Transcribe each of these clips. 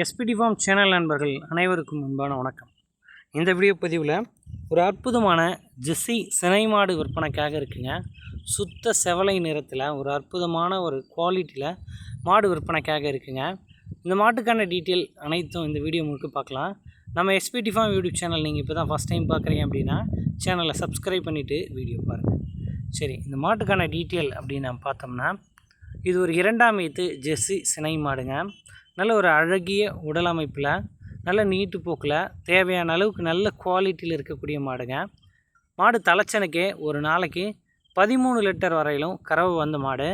SPD form channel நண்பர்கள் அனைவருக்கும் அன்பான வணக்கம். இந்த வீடியோ பதிவில் ஒரு அற்புதமான ஜெஸ்ஸி சினை மாடு விற்பனைக்காக இருக்குங்க. சுத்த செவலை நிறத்தில் ஒரு அற்புதமான ஒரு குவாலிட்டியில் மாடு விற்பனைக்காக இருக்குங்க. இந்த மாட்டுக்கான டீட்டெயில் அனைத்தும் இந்த வீடியோ முழுக்க பார்க்கலாம். நம்ம எஸ்பிடி ஃபார்ம் யூடியூப் சேனல் நீங்கள் இப்போ தான் ஃபஸ்ட் டைம் பார்க்குறீங்க அப்படின்னா சேனலை சப்ஸ்கிரைப் பண்ணிவிட்டு வீடியோ பாருங்கள் சரி இந்த மாட்டுக்கான டீட்டெயில் அப்படின்னு நம்ம பார்த்தோம்னா இது ஒரு இரண்டாம் ஈத்து ஜெர்சி சினை மாடுங்க. நல்ல ஒரு அழகிய உடல் அமைப்பில் நல்ல நீட்டு போக்கில் தேவையான அளவுக்கு நல்ல குவாலிட்டியில் இருக்கக்கூடிய மாடுங்க. மாடு தலைச்சனுக்கே ஒரு நாளைக்கு பதிமூணு லிட்டர் வரையிலும் கறவை வந்த மாடு.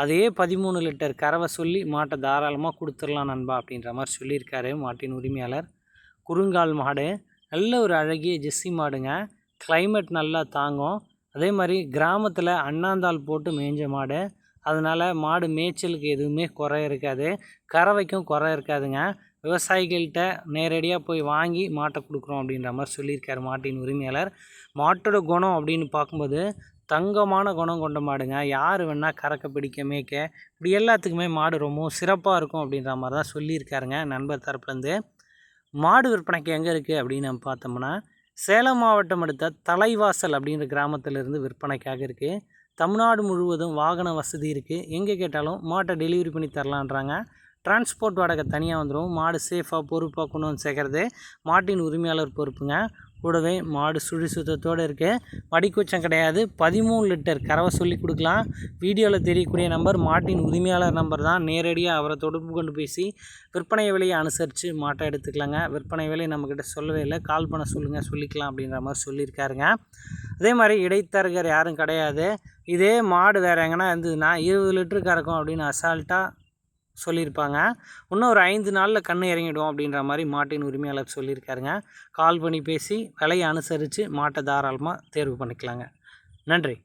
அதே பதிமூணு லிட்டர் கறவை சொல்லி மாட்டை தாராளமாக கொடுத்துடலாம் நண்பா அப்படின்ற மாதிரி சொல்லியிருக்காரு மாட்டின் உரிமையாளர். குறுங்கால் மாடு நல்ல ஒரு அழகிய ஜெஸ்ஸி மாடுங்க. கிளைமேட் நல்லா தாங்கும். அதே மாதிரி கிராமத்தில் அண்ணாந்தாள் போட்டு மேய்ஞ்ச மாடு. அதனால் மாடு மேய்ச்சலுக்கு எதுவுமே குறை இருக்காது. கறவைக்கும் குறை இருக்காதுங்க. விவசாயிகள்கிட்ட நேரடியாக போய் வாங்கி மாட்டை கொடுக்குறோம் அப்படின்ற மாதிரி சொல்லியிருக்காரு மாட்டின் உரிமையாளர். மாட்டோட குணம் அப்படின்னு பார்க்கும்போது தங்கமான குணம் கொண்ட மாடுங்க. யார் வேணால் கறக்க பிடிக்க மேய்க்க இப்படி எல்லாத்துக்குமே மாடு ரொம்பவும் சிறப்பாக இருக்கும் அப்படின்ற மாதிரி தான் சொல்லியிருக்காருங்க நண்பர் தரப்புலேருந்து. மாடு விற்பனைக்கு எங்கே இருக்குது அப்படின்னு நம்ம பார்த்தோம்னா சேலம் மாவட்டம் அடுத்த தலைவாசல் அப்படின்ற கிராமத்திலிருந்து விற்பனைக்காக இருக்குது தமிழ்நாடு முழுவதும் வாகன வசதி இருக்குது எங்கே கேட்டாலும் மாட்டை டெலிவரி பண்ணி தரலான்றாங்க. டிரான்ஸ்போர்ட் வாடகை தனியாக வந்துடும் மாடு சேஃபாக பொறுப்பாக கொண்டு வந்து சேர்க்குறது. மாட்டின் உரிமையாளர் பொறுப்புங்க. கூடவே மாடு சுழி சுத்தத்தோடு இருக்குது மடிக்கூச்சம் கிடையாது. பதிமூணு லிட்டர் கறவை சொல்லி கொடுக்கலாம். வீடியோவில் தெரியக்கூடிய நம்பர் மாட்டின் உரிமையாளர் நம்பர் தான். நேரடியாக அவரை தொடர்பு கொண்டு பேசி விற்பனை விலையை அனுசரித்து மாட்டை எடுத்துக்கலாங்க. விற்பனை விலை நம்மக்கிட்ட சொல்லவே இல்லை. கால் பண்ண சொல்லுங்கள் சொல்லிக்கலாம் அப்படின்ற மாதிரி சொல்லியிருக்காருங்க. அதே மாதிரி இடைத்தரகர் யாரும் கிடையாது. இதே மாடு வேறு எங்கன்னா இருந்ததுன்னா இருபது லிட்டரு கறக்கும் அப்படின்னு அசால்ட்டாக சொல்லியிருப்பாங்க. இன்னும் ஒரு ஐந்து நாளில் கண்ணு இறங்கிடும் அப்படின்ற மாதிரி மாட்டின் உரிமையாளர் சொல்லியிருக்காருங்க. கால் பண்ணி பேசி விலையை அனுசரித்து மாட்டை தாராளமாக தேர்வு பண்ணிக்கலாங்க. நன்றி.